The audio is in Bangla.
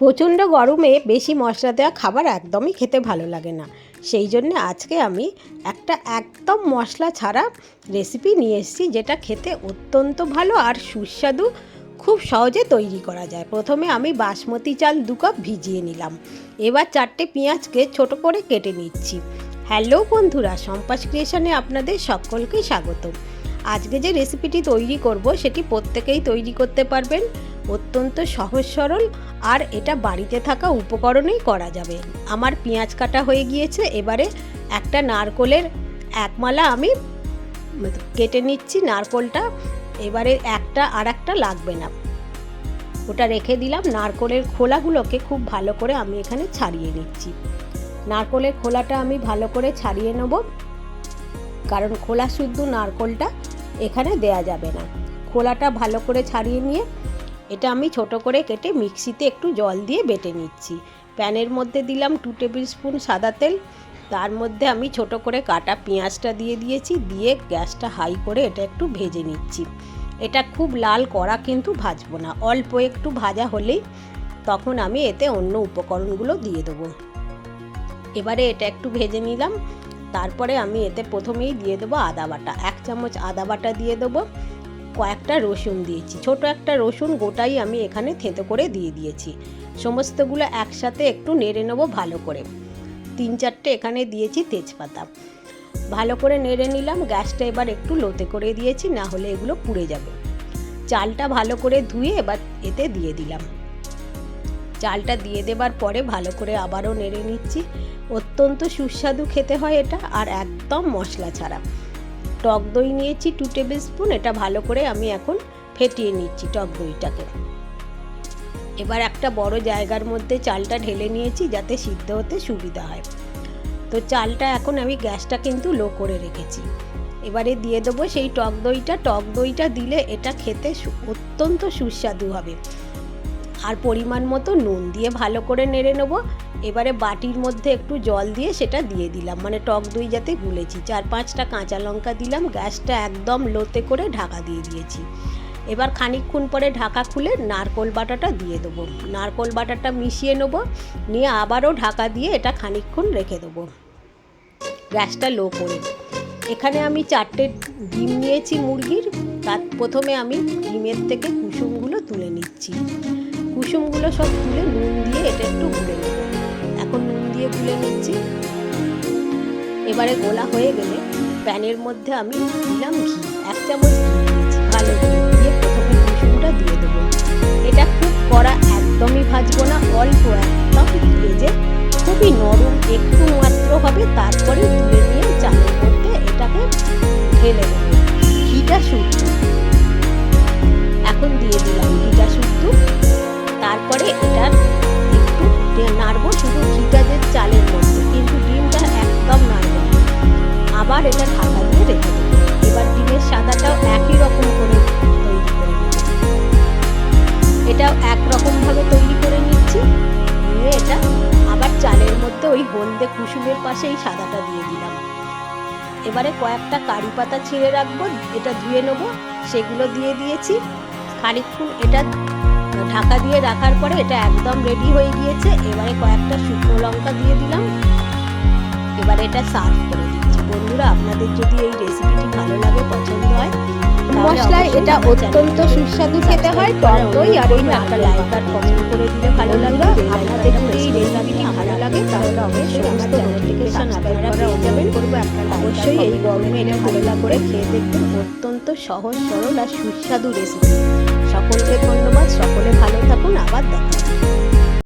প্রচণ্ড গরমে বেশি মশলা দেওয়া খাবার একদমই খেতে ভালো লাগে না। সেই জন্য আজকে আমি একটা একদম মশলা ছাড়া রেসিপি নিয়ে এসেছি যেটা খেতে অত্যন্ত ভালো আর সুস্বাদু, খুব সহজে তৈরি করা যায়। প্রথমে আমি বাসমতি চাল দু কাপ ভিজিয়ে নিলাম। এবার চারটে পেঁয়াজকে ছোট করে কেটে নিচ্ছি। হ্যালো বন্ধুরা, সম্পাস ক্রিয়েশনে আপনাদের সকলকে স্বাগত আজকে যে রেসিপিটি তৈরি করব, সেটি প্রত্যেকেই তৈরি করতে পারবেন। অত্যন্ত সহজ, সরল, আর এটা বাড়িতে থাকা উপকরণেই করা যাবে। আমার পেঁয়াজ কাটা হয়ে গিয়েছে, এবারে একটা নারকোলের একমালা আমি কেটে নিচ্ছি নারকোলটা। এবারে একটা আর একটা লাগবে না। ওটা রেখে দিলাম, নারকোলের খোলাগুলোকে খুব ভালো করে আমি এখানে ছাড়িয়ে নিচ্ছি। নারকোলের খোলাটা আমি ভালো করে ছাড়িয়ে নেব। কারণ খোলা, শুদ্ধ নারকোলটা এখানে দেয়া যাবে না। খোলাটা ভালো করে ছাড়িয়ে নিয়ে এটা আমি ছোট করে কেটে মিক্সিতে একটু জল দিয়ে বেটে নিচ্ছি। প্যানের মধ্যে দিলাম টু টেবিল স্পুন সাদা তেল। তার মধ্যে আমি ছোট করে কাটা পেঁয়াজটা দিয়ে দিয়েছি, দিয়ে গ্যাসটা হাই করে এটা একটু ভেজে নিচ্ছি। এটা খুব লাল কড়া কিন্তু ভাজবো না, অল্প একটু ভাজা হলেই তখন আমি এতে অন্য উপকরণগুলো দিয়ে দেবো। এবারে এটা একটু ভেজে নিলাম। তারপরে আমি এতে প্রথমেই দিয়ে দেবো আদা বাটা। এক চামচ আদা বাটা দিয়ে দেবো, কয়েকটা রসুন দিয়েছি। ছোট একটা রসুন গোটাই আমি এখানে থেঁতো করে দিয়ে দিয়েছি। সমস্তগুলো একসাথে একটু নেড়ে নেব ভালো করে। তিন চারটে এখানে দিয়েছি তেজপাতা। ভালো করে নেড়ে নিলাম, গ্যাসটা এবার একটু লোতে করে দিয়েছি, না হলে এগুলো পুড়ে যাবে। চালটা ভালো করে ধুয়ে এবার এতে দিয়ে দিলাম। চালটা দিয়ে দেবার পরে ভালো করে আবারও নেড়ে নিচ্ছি। অত্যন্ত সুস্বাদু খেতে হয় এটা আর একদম মশলা ছাড়া। টক দই নিয়েছি টু টেবিল স্পুন এটা ভালো করে আমি এখন ফেটিয়ে নিচ্ছি টক দইটাকে। এবার একটা বড় জায়গার মধ্যে চালটা ঢেলে নিয়েছি যাতে সিদ্ধ হতে সুবিধা হয়। তো চালটা এখন আমি গ্যাসটা কিন্তু লো করে রেখেছি। এবারে দিয়ে দেবো সেই টক দইটা। টক দইটা দিলে এটা খেতে অত্যন্ত সুস্বাদু হবে। আর পরিমাণ মতো নুন দিয়ে ভালো করে নেড়ে নেব। এবারে বাটির মধ্যে একটু জল দিয়ে সেটা দিয়ে দিলাম। মানে টক দই যাতে গুলেছি। চার পাঁচটা কাঁচা লঙ্কা দিলাম, গ্যাসটা একদম লোতে করে ঢাকা দিয়ে দিয়েছি। এবার খানিকক্ষণ পরে ঢাকা খুলে নারকোল বাটাটা দিয়ে দেবো। নারকোল বাটাটা মিশিয়ে নেব। নিয়ে আবারও ঢাকা দিয়ে এটা খানিকক্ষণ রেখে দেবো। গ্যাসটা লো করে। এখানে আমি চারটে ডিম নিয়েছি মুরগির। তার প্রথমে আমি ডিমের থেকে কুসুমগুলো তুলে নিচ্ছি। কুসুমগুলো সব তুলে নুন দিয়ে এটা একটু গুলে নেব। এখন নুন দিয়ে গুলে নিচ্ছি। এবারে গোলা হয়ে গেলে প্যানের মধ্যে আমি দিলাম ঘি। এক চামচ ঘি ভালো দিয়ে প্রথমে কুসুমটা দিয়ে দেবো। এটা খুব কড়া, একদমই ভাজবো না, অল্প একদম। ভেজে খুবই নরম, একটু মাত্র হবে, তারপরে তুলে নিয়ে চালের মধ্যে এটাকে ঢেলে দেবো ঘিটা শুদ্ধ এখন দিয়ে এটা ঢাকা দিয়ে রেখে দেবো। এবার ডিমের সাদাটাও একই রকম করে তৈরি করে এটাও একরকমভাবে তৈরি করে নিচ্ছি। নিয়ে এটা আবার চালের মধ্যে ওই হলদে কুসুমের পাশে এই সাদাটা দিয়ে দিলাম। এবারে কয়েকটা কারি পাতা ছিঁড়ে রাখব, এটা ধুয়ে নেব, সেগুলো দিয়ে দিয়েছি। খানিকক্ষণ এটা ঢাকা দিয়ে রাখার পরে এটা একদম রেডি হয়ে গিয়েছে। এবারে কয়েকটা শুকনো লঙ্কা দিয়ে দিলাম। এবারে এটা সার্ভ করে দিচ্ছি। বন্ধুরা আপনাদের যদি এই রেসিপিটি ভালো লাগে পছন্দ হয় মশলায় এটা অত্যন্ত সুস্বাদু খেতে হয় টক দই আর এই একটা লাইক আর কমেন্ট করে দিলে ভালো লাগবে। আপনাদের যদি এই রেসিপিটি ভালো লাগে তাহলে অবশ্যই আমার চ্যানেলটিকে সাবস্ক্রাইব করা যাবেন করব একটা অবশ্যই এই গরমে এটা ভালো করে খেয়ে দেখবেন অত্যন্ত সহজ সরল আর সুস্বাদু রেসিপি সকলকে ধন্যবাদ সকলে ভালো থাকুন আবার দেখা।